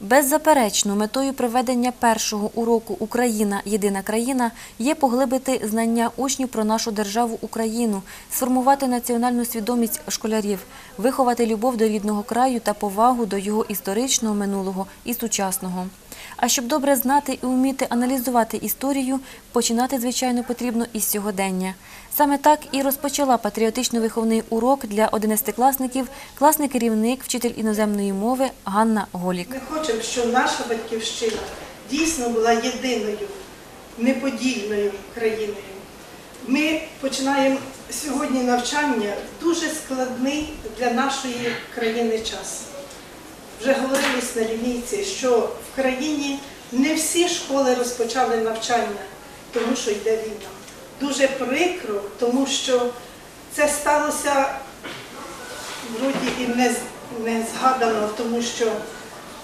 Беззаперечно, метою проведення першого уроку Україна єдина країна є поглибити знання учнів про нашу державу Україну, сформувати національну свідомість школярів, виховати любов до рідного краю та повагу до його історичного минулого і сучасного. А щоб добре знати і вміти аналізувати історію, починати, звичайно, потрібно із сьогодення. Саме так і розпочала патріотично-виховний урок для одинадцятикласників класний керівник, вчитель іноземної мови Ганна Голік. Ми хочемо, щоб наша батьківщина дійсно була єдиною, неподільною країною. Ми починаємо сьогодні навчання дуже складний для нашої країни час. Вже говорилось на лінійці, що в країні не всі школи розпочали навчання, тому що йде війна. Дуже прикро, тому що це сталося вроді і не, не згадано, тому що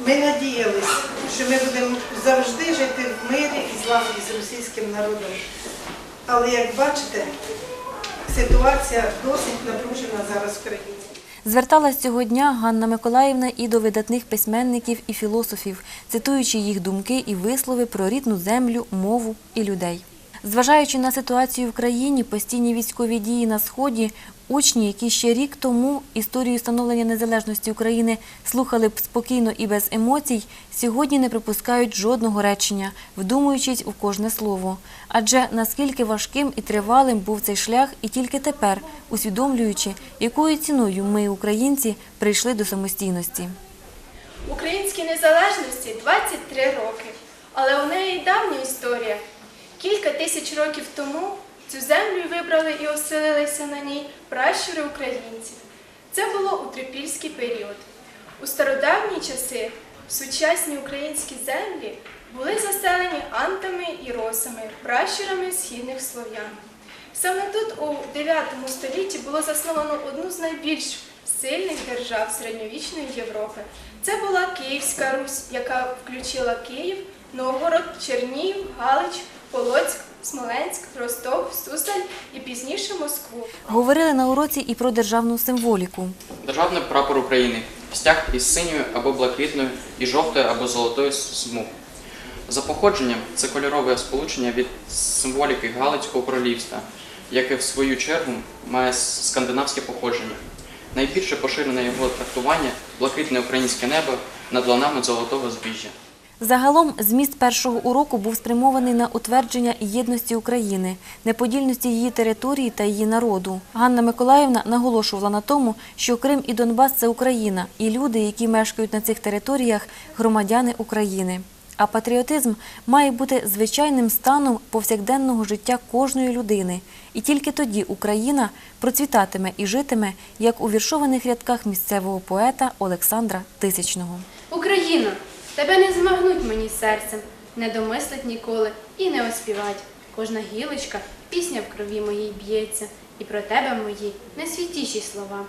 ми надіялися, що ми будемо завжди жити в мирі і злагоді з російським народом. Але як бачите, ситуація досить напружена зараз в країні. Зверталась цього дня Ганна Миколаївна і до видатних письменників і філософів, цитуючи їх думки і вислови про рідну землю, мову і людей. Зважаючи на ситуацію в країні, постійні військові дії на сході, учні, які ще рік тому історію становлення незалежності України слухали б спокійно і без емоцій, сьогодні не припускають жодного речення, вдумуючись у кожне слово. Адже наскільки важким і тривалим був цей шлях, і тільки тепер, усвідомлюючи, якою ціною ми, українці, прийшли до самостійності. Українській незалежності 23 роки, але у неї давня історія. Кілька тисяч років тому цю землю вибрали і оселилися на ній пращури українців. Це було у трипільський період. У стародавні часи сучасні українські землі були заселені антами і росами, пращурами східних слов'ян. Саме тут у 9 столітті було засновано одну з найбільш сильних держав середньовічної Європи. Це була Київська Русь, яка включила Київ, Новгород, Чернігів, Галич, Полоцьк, Смоленськ, Ростов, Суздаль і пізніше Москву. Говорили на уроці і про державну символіку. Державний прапор України. Стяг із синьою або блакитною і жовтою або золотою смуг. За походженням це кольорове сполучення від символіки Галицького королівства, яке в свою чергу має скандинавське походження. Найбільше поширене його трактування блакитне українське небо над ланами золотого збіжжя. Загалом зміст першого уроку був спрямований на утвердження єдності України, неподільності її території та її народу. Ганна Миколаївна наголошувала на тому, що Крим і Донбас це Україна, і люди, які мешкають на цих територіях, громадяни України. А патріотизм має бути звичайним станом повсякденного життя кожної людини, і тільки тоді Україна процвітатиме і житиме, як у віршованих рядках місцевого поета Олександра Тисячного. Україно, тебе не змагнуть мені серцем, не домислить ніколи і не оспівать. Кожна гілочка, пісня в крові моїй б'ється, і про тебе мої найсвятіші слова.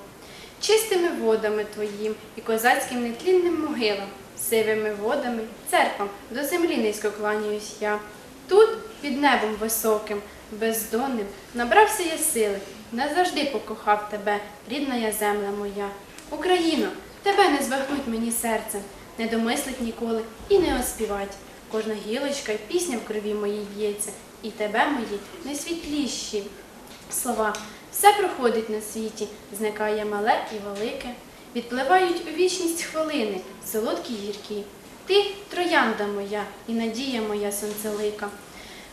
Чистими водами твоїм і козацьким нетлінним могилам, сивими водами, церквам до землі низько кланяюсь я. Тут, під небом високим, бездонним, набрався я сили, назавжди покохав тебе, рідна я земля моя. Україно, тебе не збагнуть мені серцем, не домислить ніколи і не оспівать. Кожна гілочка й пісня в крові моїй б'ється, і тебе мої найсвітліші слова. Все проходить на світі, зникає мале і велике, відпливають у вічність хвилини, солодкі гіркі. Ти троянда моя і надія моя сонцелика.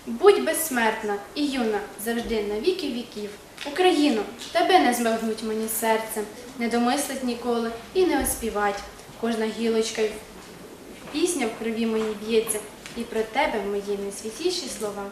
Будь безсмертна і юна завжди на віки віків. Україно, тебе не змагнуть мені серцем, не домислить ніколи і не оспівать. Кожна гілочка пісня в крові моїй б'ється, і про тебе мої найсвятіші слова.